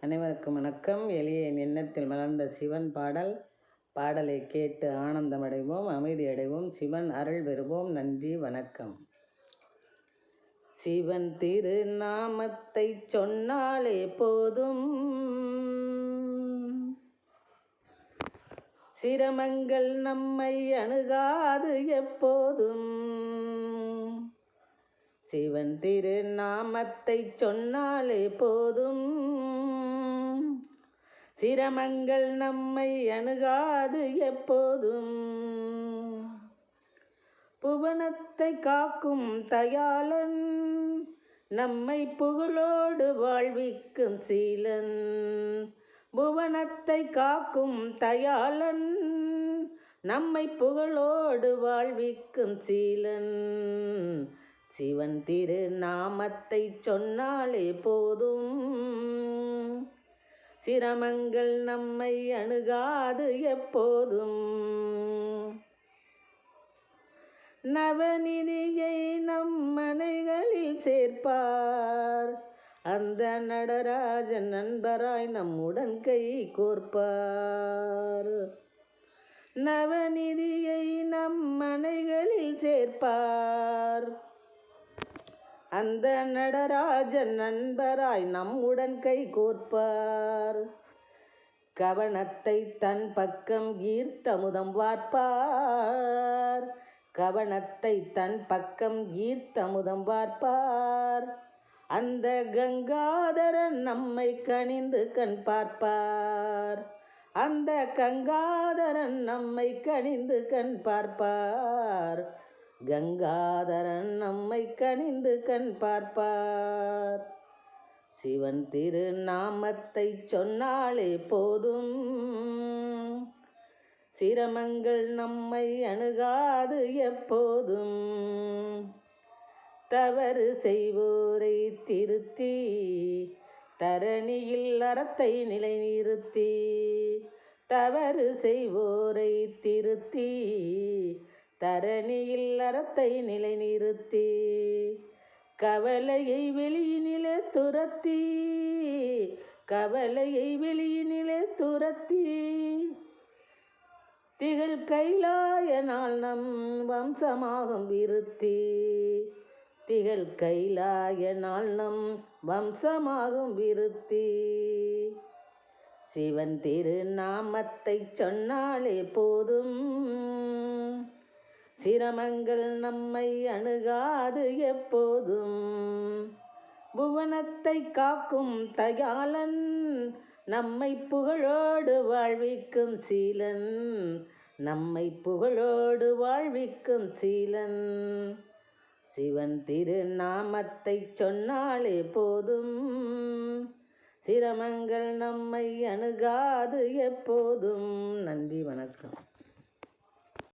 அனைவருக்கும் வணக்கம். எளிய எண்ணத்தில் மலர்ந்த சிவன் பாடல். பாடலை கேட்டு ஆனந்தமடைவோம் அமைதி அடைவோம் சிவன் அருள் பெறுவோம். நன்றி வணக்கம். சிவன் திருநாமத்தை சொன்னாலே போதும். சிரமங்கள் நம்மை அணுகாது எப்போதும். சிவன் திருநாமத்தை சொன்னாலே போதும். சிரமங்கள் நம்மை அணுகாது எப்போதும். புவனத்தை காக்கும் தயாளன் நம்மை புகழோடு வாழ்விக்கும் சீலன். புவனத்தை காக்கும் தயாளன் நம்மை புகழோடு வாழ்விக்கும் சீலன். சிவன் திருநாமத்தை சொன்னாலே போதும். சிரமங்கள் நம்மை அணுகாது எப்போதும். நவநிதியை நம் மனைகளில் சேர்ப்பார். அந்த நடராஜன் நண்பராய் நம்முடன் கை கோர்ப்பார். நவநிதியை நம் மனைகளில் சேர்ப்பார். அந்த நடராஜன் நண்பராய் நம்முடன் கை கோர்ப்பார். கவனத்தை தன் பக்கம் ஈர்த்தமுதம் வார்ப்பார். கவனத்தை தன் பக்கம் ஈர்த்தமுதம் வார்ப்பார். அந்த கங்காதரன் நம்மை கனிந்து கண் பார்ப்பார். அந்த கங்காதரன் நம்மை கனிந்து கண் பார்ப்பார். கங்காதரன் நம்மை கனிந்து கண் பார்ப்பார். சிவன் திருநாமத்தை சொன்னாலே போதும். சிரமங்கள் நம்மை அணுகாது எப்போதும். தவறு செய்வோரை திருத்தி தரணியில் அறத்தை நிலைநிறுத்தி தவறு செய்வோரை திருத்தி தரணியில் அறத்தை நிலைநிறுத்தி கவலையை வெளியினிலே துரத்தி கவலையை வெளியினிலே துரத்தி. திகழ் கைலாயனால் நம் வம்சமாகும் விருத்தி. திகழ் கைலாயனால் நாள் நம் வம்சமாகும் விருத்தி. சிவன் திருநாமத்தை சொன்னாலே போதும். சிரமங்கள் நம்மை அணுகாது எப்போதும். புவனத்தை காக்கும் தயாளன் நம்மை புகழோடு வாழ்விக்கும் சீலன். நம்மை புகழோடு வாழ்விக்கும் சீலன். சிவன் திருநாமத்தை சொன்னாலே போதும். சிரமங்கள் நம்மை அணுகாது எப்போதும். நன்றி வணக்கம்.